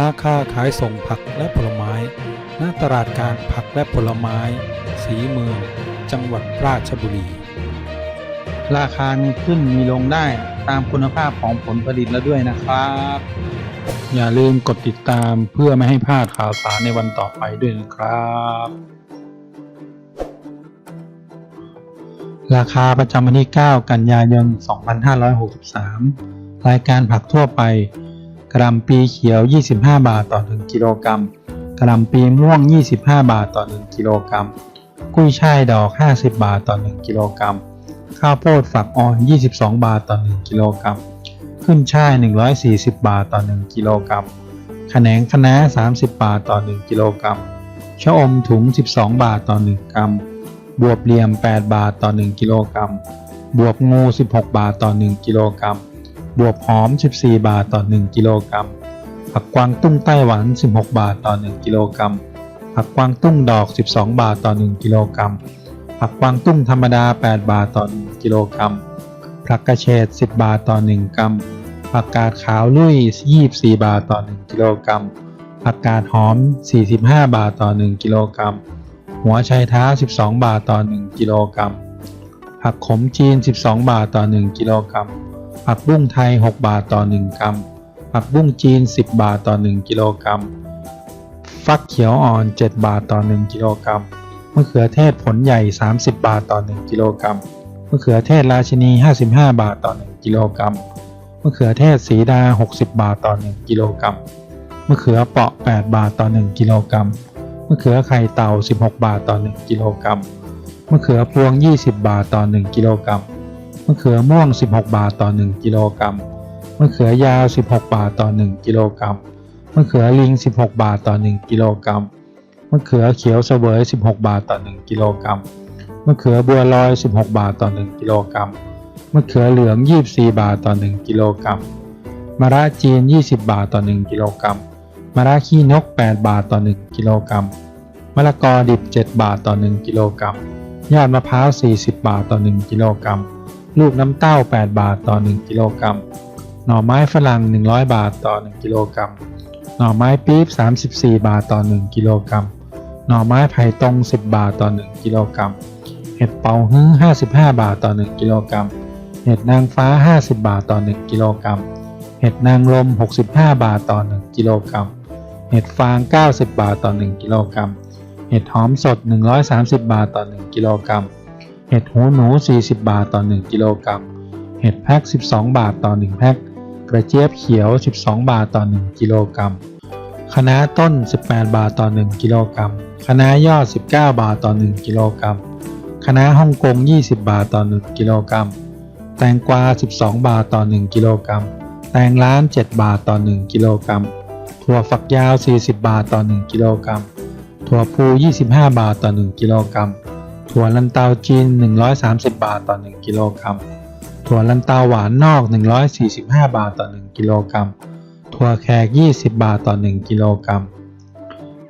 ราคาขายส่งผักและผลไม้ ณ ตลาดกลางผักและผลไม้ สีเมือง จังหวัดราชบุรี ราคามีขึ้นมีลงได้ตามคุณภาพของผลผลิตแล้วด้วยนะครับ อย่าลืมกดติดตามเพื่อไม่ให้พลาดข่าวสารในวันต่อไปด้วยนะครับ ราคาประจำวันที่ 9 กันยายน 2563 รายการผักทั่วไป กระหลำปีเขียว 25 บาทต่อ 1 กิโลกรัม กระหลำปีม่วง 25 บาทต่อ 1 กิโลกรัม กุ้ยช่ายดอก 50 บาทต่อ 1 กิโลกรัม ข้าวโพดฝักอ่อน 22 บาทต่อ 1 กิโลกรัม ขึ้นช่าย 140 บาทต่อ 1 กิโลกรัมขะแหนงคะน้า 30 บาทต่อ 1 กิโลกรัม ชะอมถุง 12 บาทต่อ 1 กรัม บวบเหลี่ยม 8 บาทต่อ 1 กิโลกรัม บวบงู 16 บาทต่อ 1 กิโลกรัม บวบหอม 14 บาทต่อ 1 กิโลกรัม ผักกวางตุ้งไต้หวัน 16 บาทต่อ 1 กิโลกรัม ผักกวางตุ้งดอก 12 บาทต่อ 1 กิโลกรัม ผักกวางตุ้งธรรมดา 8 บาทต่อ 1 กิโลกรัม ผักกระเฉด 10 บาทต่อ 1 กรัม ผักกาดขาวลุย24 บาทต่อ 1 กิโลกรัม ผักกาดหอม 45 บาทต่อ 1 กิโลกรัม หัวไชเท้า 12 บาทต่อ 1 กิโลกรัม ผักขมจีน 12 บาทต่อ 1 กิโลกรัม ผักบุ้งไทย 6 บาทต่อ 1 กรัม ผักบุ้งจีน 10 บาทต่อ 1 กิโลกรัม ฟักเขียวอ่อน 7 บาทต่อ 1 กิโลกรัม มะเขือเทศผลใหญ่ 30 บาทต่อ 1 กิโลกรัม มะเขือเทศราชินี 55 บาทต่อ 1 กิโลกรัม มะเขือเทศสีดา 60 บาทต่อ 1 กิโลกรัม มะเขือเปาะ 8 บาทต่อ 1 กิโลกรัม มะเขือไข่เต่า 16 บาทต่อ 1 กิโลกรัม มะเขือพวง 20 บาทต่อ 1 กิโลกรัม มะเขือม่วง 16 บาทต่อ 1 กิโลกรัมมะเขือยาว 16 บาทต่อ 1 กิโลกรัมมะเขือลิง 16 บาทต่อ 1 กิโลกรัมมะเขือเขียวเสวย 16 บาทต่อ 1 กิโลกรัมมะเขือบัวลอย 16 บาทต่อ 1 กิโลกรัมมะเขือเหลือง 24 บาทต่อ 1 กิโลกรัมมะระจีน 20 บาทต่อ 1 กิโลกรัมมะระขี้นก 8 บาทต่อ 1 กิโลกรัมมะละกอดิบ 7 บาทต่อ 1 กิโลกรัมยอดมะพร้าว 40 บาทต่อ 1 กิโลกรัม ลูกน้ำเต้า 8 บาทต่อ 1 กิโลกรัม หน่อไม้ฝรั่ง 100 บาทต่อ 1 กิโลกรัม หน่อไม้ปี๊บ 34 บาทต่อ 1 กิโลกรัม หน่อไม้ไผ่ตรง 10 บาทต่อ 1 กิโลกรัม เห็ดเป่าฮื้อ 55 บาทต่อ 1 กิโลกรัม เห็ดนางฟ้า 50 บาทต่อ 1 กิโลกรัม เห็ดนางรม 65 บาทต่อ 1 กิโลกรัม เห็ดฟาง 90 บาทต่อ 1 กิโลกรัม เห็ดหอมสด 130 บาทต่อ 1 กิโลกรัม เห็ดหูหนู 40 บาทต่อ 1 กิโลกรัม เห็ดแพ็ค12 บาทต่อ 1 แพ็ค กระเจี๊ยบเขียว 12 บาทต่อ 1 กิโลกรัมคะน้าต้น 18 บาทต่อ 1 กิโลกรัมคะน้ายอด 19 บาทต่อ 1 กิโลกรัมคะน้าฮ่องกง 20 บาทต่อ 1 กิโลกรัม แตงกวา 12 บาทต่อ 1 กิโลกรัม แตงล้าน 7 บาทต่อ 1 กิโลกรัม ถั่วฝักยาว 40 บาทต่อ 1 กิโลกรัม ถั่วพู 25 บาทต่อ 1 กิโลกรัม ถั่วลันเตาจีน 130 บาทต่อ 1 กิโลกรัม ถั่วลันเตาหวานนอก 145 บาทต่อ 1 กิโลกรัม ถั่วแขก 20 บาทต่อ 1 กิโลกรัม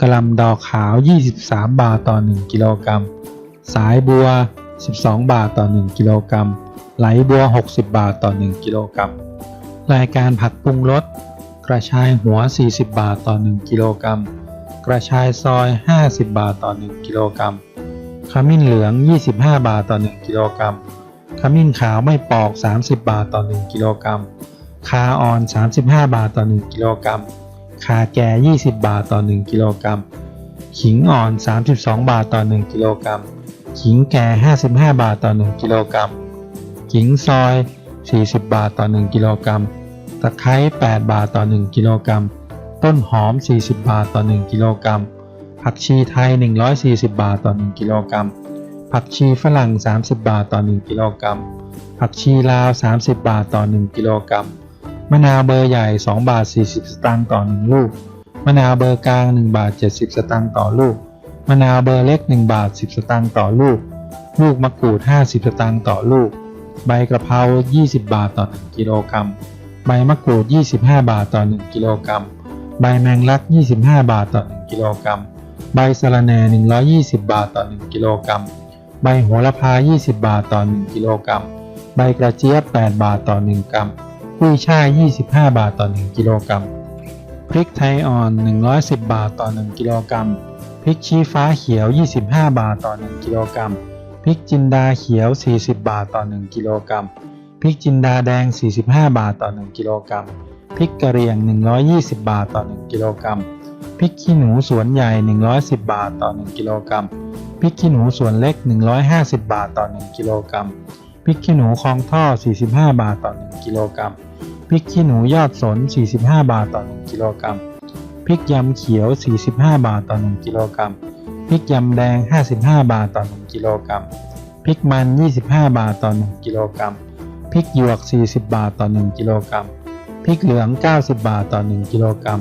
กระลำดอกขาว 23 บาทต่อ 1 กิโลกรัม สายบัว 12 บาทต่อ 1 กิโลกรัม ไหลบัว 60 บาทต่อ 1 กิโลกรัม รายการผักปรุงรส กระชายหัว 40 บาทต่อ 1 กิโลกรัม กระชายซอย 50 บาทต่อ 1 กิโลกรัม ขมิ้นเหลือง 25 บาทต่อ 1 กิโลกรัม ขมิ้นขาวไม่ปอก 30 บาทต่อ 1 กิโลกรัม คาอ่อน 35 บาทต่อ 1 กิโลกรัม คาแก่ 20 บาทต่อ 1 กิโลกรัม ขิงอ่อน 32 บาทต่อ 1 กิโลกรัม ขิงแก่ 55 บาทต่อ 1 กิโลกรัม ขิงซอย 40 บาทต่อ 1 กิโลกรัม ตะไคร้ 8 บาทต่อ 1 กิโลกรัม ต้นหอม 40 บาทต่อ 1 กิโลกรัม ผักชีไทย 140 บาทต่อ 1 กิโลกรัม ผักชีฝรั่ง 30 บาทต่อ 1 กิโลกรัม ผักชีลาว 30 บาทต่อ 1 กิโลกรัม มะนาวเบอร์ใหญ่ 2 บาท 40 สตางค์ต่อ 1 ลูก มะนาวเบอร์กลาง 1 บาท 70 สตางค์ต่อลูก มะนาวเบอร์เล็ก 1 บาท 10 สตางค์ต่อลูก ลูกมะกรูด 50 สตางค์ต่อลูก ใบกระเพรา 20 บาทต่อ 1 กิโลกรัม ใบมะกรูด 25 บาทต่อ 1 กิโลกรัม ใบแมงลัก 25 บาทต่อ 1 กิโลกรัม ใบสะระแหน่ 120 บาทต่อ 1 กิโลกรัม ใบโหระพา 20 บาทต่อ 1 กิโลกรัม ใบกระเจี๊ยบ 8 บาทต่อ 1 กรัมกุ้ยช่าย 25 บาทต่อ 1 กิโลกรัม พริกไทยอ่อน 110 บาทต่อ 1 กิโลกรัม พริกชี้ฟ้าเขียว 25 บาทต่อ 1 กิโลกรัม พริกจินดาเขียว 40 บาทต่อ 1 กิโลกรัม พริกจินดาแดง 45 บาทต่อ 1 กิโลกรัม พริกกระเหรี่ยง 120 บาทต่อ 1 กิโลกรัม พริกขี้หนูสวนใหญ่ 110 บาทต่อ 1 กิโลกรัมพริกขี้หนูสวนเล็ก 150 บาทต่อ 1 กิโลกรัมพริกขี้หนูคลองท่อ 45 บาทต่อ 1 กิโลกรัมพริกขี้หนูยอดสน 45 บาทต่อ 1 กิโลกรัมพริกยำเขียว 45 บาทต่อ 1 กิโลกรัมพริกยำแดง 55 บาทต่อ 1 กิโลกรัมพริกมัน 25 บาทต่อ 1 กิโลกรัมพริกหยวก 40 บาทต่อ 1 กิโลกรัมพริกเหลือง 90 บาทต่อ 1 กิโลกรัม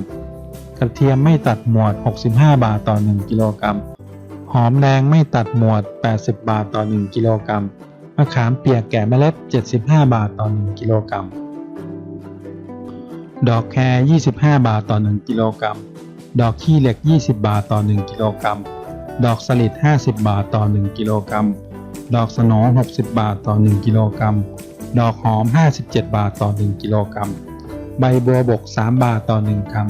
กระเทียมไม่ตัดหมวด 65 บาทต่อ 1 กิโลกรัม หอมแดงไม่ตัดหมวด 80 บาทต่อ 1 กิโลกรัม มะขามเปียกแกะเมล็ด 75 บาทต่อ 1 กิโลกรัม ดอกแคร25 บาทต่อ 1 กิโลกรัม ดอกขี้เหล็ก 20 บาทต่อ 1 กิโลกรัม ดอกสลิด 50 บาทต่อ 1 กิโลกรัม ดอกสโหน60 บาทต่อ 1 กิโลกรัม ดอกหอม 57 บาทต่อ 1 กิโลกรัม ใบบัวบก 3 บาทต่อ 1กรัม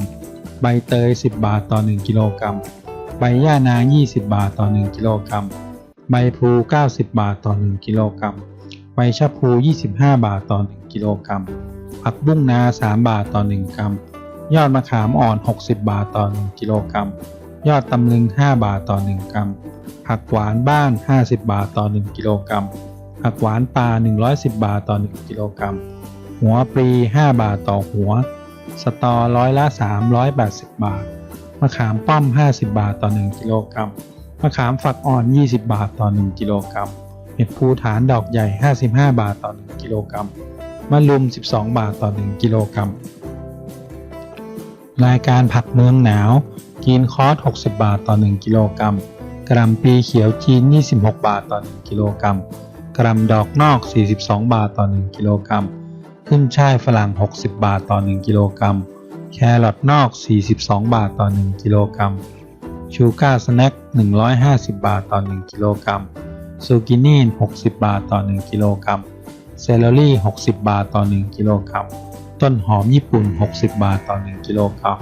ใบเตย 10 บาทต่อ 1 กิโลกรัม ใบย่านาง 20 บาทต่อ 1 กิโลกรัม ใบพลู90 บาทต่อ 1 กิโลกรัม ใบชะพู25 บาทต่อ 1 กิโลกรัม ผักบุ้งนา 3 บาทต่อ 1 กรัม ยอดมะขามอ่อน 60 บาทต่อ 1 กิโลกรัม ยอดตำลึง 5 บาทต่อ 1 กรัม ผักหวานบ้าน 50 บาทต่อ 1 กิโลกรัม ผักหวานปลา110 บาทต่อ 1 กิโลกรัม หัวปลี 5 บาทต่อหัว สตอร้อยละ 380 บาท มะขามป้อม 50 บาทต่อ 1 กิโลกรัม มะขามฝักอ่อน 20 บาทต่อ 1 กิโลกรัม เห็ดภูฐานดอกใหญ่ 55 บาทต่อ 1 กิโลกรัม มะลุม 12 บาทต่อ 1 กิโลกรัม รายการผักเมืองหนาว กินคอส 60 บาทต่อ 1 กิโลกรัม กระหลำปีเขียวจีน 26 บาทต่อ 1 กิโลกรัม กระหลำดอกนอก 42 บาทต่อ 1 กิโลกรัม ขึ้นช่ายฝรั่ง 60 บาทต่อ 1 กิโลกรัม แครอทนอก 42 บาทต่อ 1 กิโลกรัม ชูการ์สแน็ค 150 บาทต่อ 1 กิโลกรัม ซูกินี่ 60 บาทต่อ 1 กิโลกรัม เซเลอรี่ 60 บาทต่อ 1 กิโลกรัม ต้นหอมญี่ปุ่น 60 บาทต่อ 1 กิโลกรัม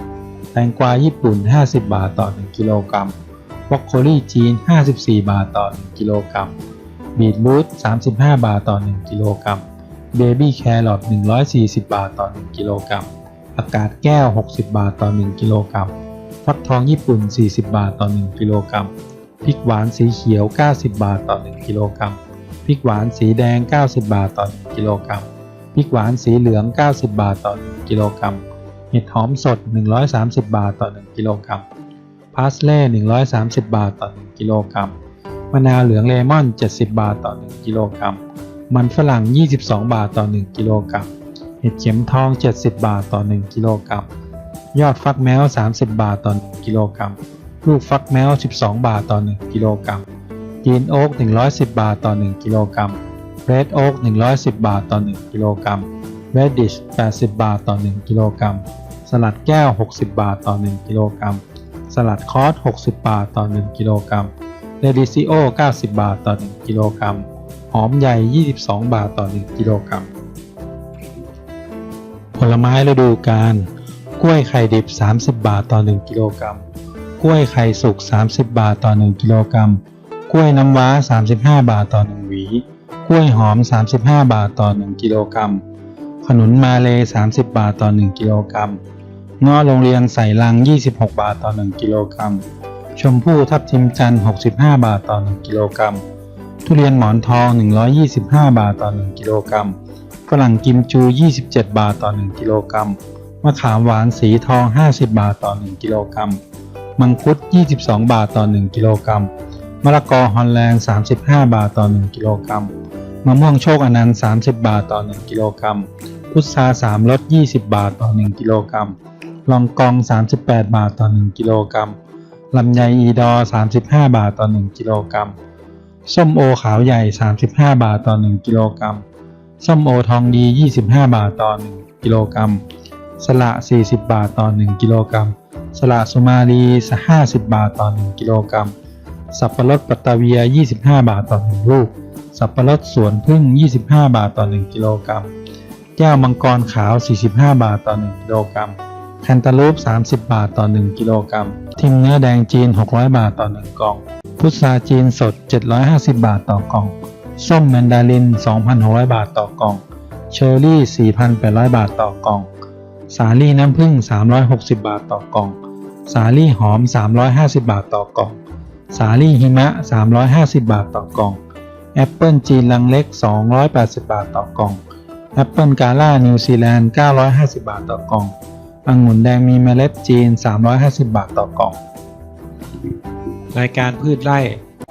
แตงกวาญี่ปุ่น 50 บาทต่อ 1 กิโลกรัม บรอกโคลีจีน 54 บาทต่อ 1 กิโลกรัม บีทรูท35 บาทต่อ 1 กิโลกรัม เบบี้แครอท140 บาทต่อ 1 กิโลกรัมอากาศแก้ว 60 บาทต่อ 1 กิโลกรัมฟักทองญี่ปุ่น 40 บาทต่อ 1 กิโลกรัมพริกหวานสีเขียว 90 บาทต่อ 1 กิโลกรัมพริกหวานสีแดง 90 บาทต่อ 1 กิโลกรัมพริกหวานสีเหลือง 90 บาทต่อ 1 กิโลกรัมเห็ดหอมสด 130 บาทต่อ 1 กิโลกรัมพาสเล่ 130 บาทต่อ 1 กิโลกรัมมะนาวเหลืองเลมอน 70 บาทต่อ 1 กิโลกรัม มันฝรั่ง 22 บาทต่อ 1 กิโลกรัม เห็ดเข็มทอง 70 บาทต่อ 1 กิโลกรัม ยอดฟักแมว 30 บาทต่อ 1 กิโลกรัม ลูกฟักแมว 12 บาทต่อ 1 กิโลกรัมกีนโอ๊ก 110 บาทต่อ 1 กิโลกรัมเรดโอ๊ก 110 บาทต่อ 1 กิโลกรัมเรดดิช 80 บาทต่อ 1 กิโลกรัม สลัดแก้ว 60 บาทต่อ 1 กิโลกรัม สลัดคอส 60 บาทต่อ 1 กิโลกรัมเรดิซิโอ 90 บาทต่อ 1 กิโลกรัม อมใหญ่ 22 บาทต่อ 1 กิโลกรัม ผลไม้ฤดูกาล กล้วยไข่ดิบ 30 บาทต่อ 1 กิโลกรัม กล้วยไข่สุก 30 บาทต่อ 1 กิโลกรัม กล้วยน้ำว้า 35 บาทต่อ 1 หวี กล้วยหอม 35 บาทต่อ 1 กิโลกรัม ขนุนมาเล 30 บาทต่อ 1 กิโลกรัมงาะโรงเรียนใส่ลัง 26 บาทต่อ 1 กิโลกรัม ชมพู่ทับทิมจันทร์65 บาทต่อ 1 กิโลกรัม ทุเรียนหมอนทอง 125 บาทต่อ 1 กิโลกรัม ฝรั่งกิมจู 27 บาทต่อ 1 กิโลกรัม มะขามหวานสีทอง 50 บาทต่อ 1 กิโลกรัม มังคุด 22 บาทต่อ 1 กิโลกรัม มะละกอฮอลแลนด์ 35 บาทต่อ 1 กิโลกรัม มะม่วงโชคอนันต์ 30 บาทต่อ 1 กิโลกรัม พุทรา3รส 20 บาทต่อ 1 กิโลกรัม ลองกอง 38 บาทต่อ 1 กิโลกรัม ลำไยอีดอ 35 บาทต่อ 1 กิโลกรัม ส้มโอขาวใหญ่ 35 บาทต่อ 1 กิโลกรัม ส้มโอทองดี 25 บาทต่อ 1 กิโลกรัม สละ 40 บาทต่อ 1 กิโลกรัม สละสุมาลี 50 บาทต่อ 1 กิโลกรัม สับปะรดปัตตาเวีย 25 บาทต่อ 1 ลูก สับปะรดสวนพึ่ง 25 บาทต่อ 1 กิโลกรัม แก้วมังกรขาว 45 บาทต่อ 1 กิโลกรัม แคนตาลูป 30 บาทต่อ 1 กิโลกรัม ทิมเนื้อแดงจีน 600 บาทต่อ 1กล่อง พุทราจีนสด 750 บาทต่อกล่อง ส้มแมนดาริน 2,600 บาทต่อกล่อง เชอร์รี่ 4,800 บาทต่อกล่อง สาลี่น้ำผึ้ง 360 บาทต่อกล่อง สาลี่หอม 350 บาทต่อกล่อง สาลี่หิมะ 350 บาทต่อกล่อง แอปเปิลจีนลังเล็ก 280 บาทต่อกล่อง แอปเปิลกาล่านิวซีแลนด์ 950 บาทต่อกล่ององุ่นแดงมีเมล็ดจีน 350 บาทต่อกล่อง รายการพืชไร่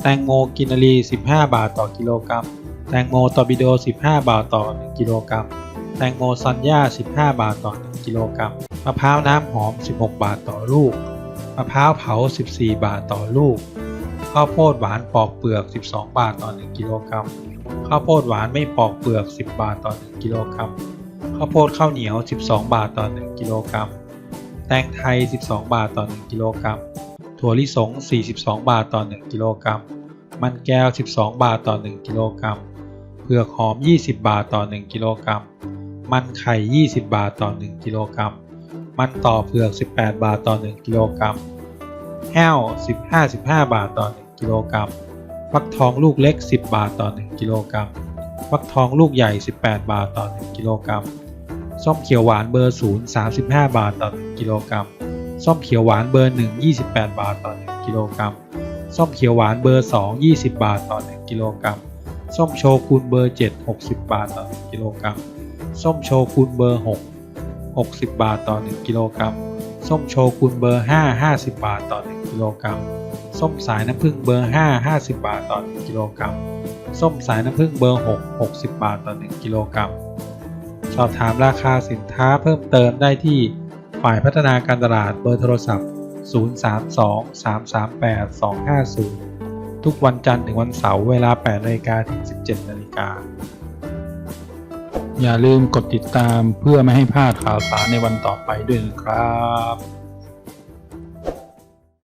แตงโมกินารี 15 บาทต่อกิโลกรัม แตงโมตอร์ปิโด 15 บาทต่อ 1 กิโลกรัม แตงโมซอนย่า 15 บาทต่อ 1 กิโลกรัม มะพร้าวน้ำหอม 16 บาทต่อลูก มะพร้าวเผา 14 บาทต่อลูก ข้าวโพดหวานปอกเปลือก 12 บาทต่อ 1 กิโลกรัม ข้าวโพดหวานไม่ปอกเปลือก 10 บาทต่อ 1 กิโลกรัม ข้าวโพดข้าวเหนียว 12 บาทต่อ 1 กิโลกรัม แตงไทย 12 บาทต่อ 1 กิโลกรัม ถั่วลิสง 42 บาทต่อ 1 กิโลกรัม มันแก้ว 12 บาทต่อ 1 กิโลกรัม เผือกหอม 20 บาทต่อ 1 กิโลกรัม มันไข่ 20 บาทต่อ 1 กิโลกรัม มันต่อเผือก 18 บาทต่อ 1 กิโลกรัม แห้ว 15-15 บาทต่อ 1 กิโลกรัม ฟักทองลูกเล็ก 10 บาทต่อ 1 กิโลกรัม ฟักทองลูกใหญ่ 18 บาทต่อ 1 กิโลกรัม ส้มเขียวหวานเบอร์ 0 35 บาทต่อ 1 กิโลกรัม ส้มเขียวหวานเบอร์ 1 28 บาทต่อ 1 กิโลกรัม ส้มเขียวหวานเบอร์ 2 20 บาทต่อ 1 กิโลกรัม ส้มโชกุนเบอร์ 7 60 บาทต่อ 1 กิโลกรัม ส้มโชกุนเบอร์ 6 60 บาทต่อ 1 กิโลกรัม ส้มโชกุนเบอร์ 5 50 บาทต่อ 1 กิโลกรัม ส้มสายน้ำผึ้งเบอร์ 5 50 บาทต่อ 1 กิโลกรัม ส้มสายน้ำผึ้งเบอร์ 6 60 บาทต่อ 1 กิโลกรัม สอบถามราคาสินค้าเพิ่มเติมได้ที่ ฝ่ายพัฒนาการตลาดเบอร์โทรศัพท์ 032-338-250 ทุกวันจันทร์ถึงวันเสาร์เวลา 8นาฬิกาถึง 17นาฬิกา อย่าลืมกดติดตามเพื่อไม่ให้พลาดข่าวสารในวันต่อไปด้วยนะครับ